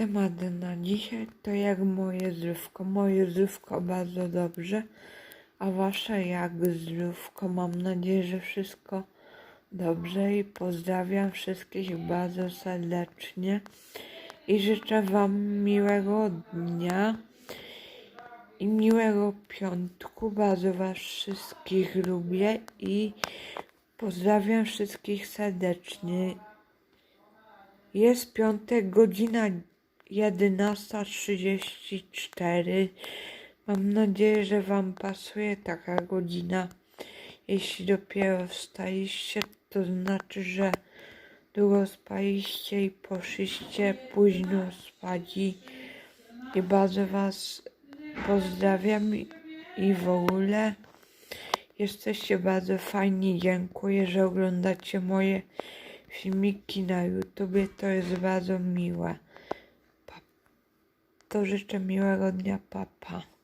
Temat na dzisiaj to jak moje zdrówko. Moje zdrówko bardzo dobrze, a wasze jak zdrówko? Mam nadzieję, że wszystko dobrze i pozdrawiam wszystkich bardzo serdecznie i życzę wam miłego dnia i miłego piątku. Bardzo was wszystkich lubię i pozdrawiam wszystkich serdecznie. Jest piątek, godzina 11.34. Mam nadzieję, że Wam pasuje taka godzina. Jeśli dopiero wstaliście, to znaczy, że długo spaliście i poszliście późno spać. I, bardzo Was pozdrawiam i, w ogóle jesteście bardzo fajni. Dziękuję, że oglądacie moje filmiki na YouTubie. To jest bardzo miłe. To życzę miłego dnia, papa. Pa.